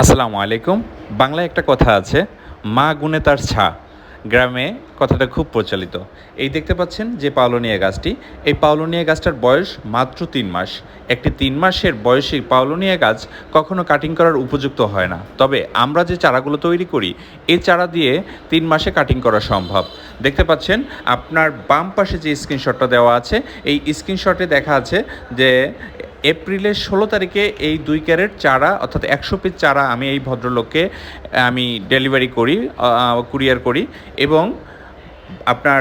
আসসালামু আলাইকুম। বাংলায় একটা কথা আছে, মা গুনে তার ছা। গ্রামে কথাটা খুব প্রচলিত। এই দেখতে পাচ্ছেন যে পাওলোনিয়া গাছটি। এই পাওলোনিয়া গাছটার বয়স মাত্র তিন মাস। একটি তিন মাসের বয়সী পাওলোনিয়া গাছ কখনো কাটিং করার উপযুক্ত হয় না। তবে আমরা যে চারাগুলো তৈরি করি, এই চারা দিয়ে তিন মাসে কাটিং করা সম্ভব। দেখতে পাচ্ছেন, আপনার বাম পাশে যে স্ক্রিনশটটা দেওয়া আছে, এই স্ক্রিনশটে দেখা আছে যে এপ্রিলের ষোলো তারিখে এই দুই ক্যারেট চারা, অর্থাৎ একশো পিস চারা আমি এই ভদ্রলোককে, আমি ডেলিভারি করি কুরিয়ার করি এবং আপনার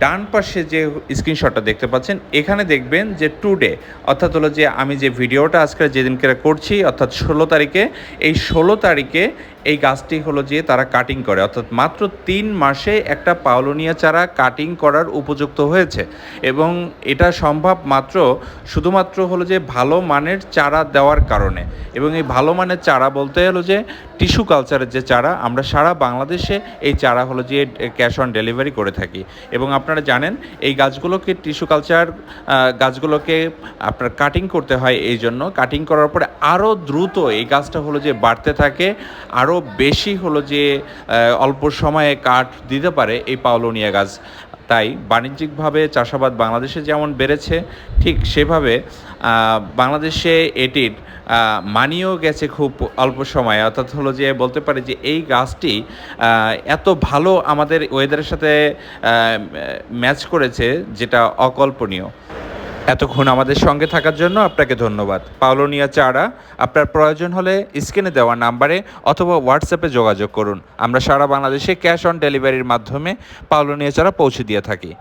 ডান পাশে যে স্ক্রিনশটটা দেখতে পাচ্ছেন, এখানে দেখবেন যে টুডে অর্থাৎ হলো যে আমি যে ভিডিওটা আজকে যেদিনকে করছি, অর্থাৎ ষোলো তারিখে, এই ষোলো তারিখে এই গাছটি হলো যে তারা কাটিং করে। অর্থাৎ মাত্র তিন মাসে একটা পাওলোনিয়া চারা কাটিং করার উপযুক্ত হয়েছে। এবং এটা সম্ভব মাত্র শুধুমাত্র হলো যে ভালো মানের চারা দেওয়ার কারণে। এবং এই ভালো মানের চারা বলতে হলো যে টিস্যু কালচারের যে চারা, আমরা সারা বাংলাদেশে এই চারা হলো যে ক্যাশ অন ডেলিভারি করে থাকি। এবং আপনারা জানেন, এই গাছগুলোকে টিস্যু কালচার গাছগুলোকে আপনার কাটিং করতে হয় এই জন্য। কাটিং করার পরে আরও দ্রুত এই গাছটা হলো যে বাড়তে থাকে আরও বেশি হলো যে অল্প সময়ে কাঠ দিতে পারে এই পাওলোনিয়া গাছ। তাই বাণিজ্যিকভাবে চাষাবাদ বাংলাদেশে যেমন বেড়েছে, ঠিক সেভাবে বাংলাদেশে এটির মানিও গেছে খুব অল্প সময়ে। অর্থাৎ হলো যে বলতে পারি যে এই গাছটি এত ভালো আমাদের ওয়েদারের সাথে ম্যাচ করেছে যেটা অকল্পনীয়। এতক্ষণ আমাদের সঙ্গে থাকার জন্য আপনাকে ধন্যবাদ। পাওলোনিয়া চারা, আপনার প্রয়োজন হলে স্ক্রিনে দেওয়া নাম্বারে অথবা হোয়াটসঅ্যাপে যোগাযোগ করুন। আমরা সারা বাংলাদেশে ক্যাশ অন ডেলিভারির মাধ্যমে পাওলোনিয়া চারা পৌঁছে দিয়ে থাকি।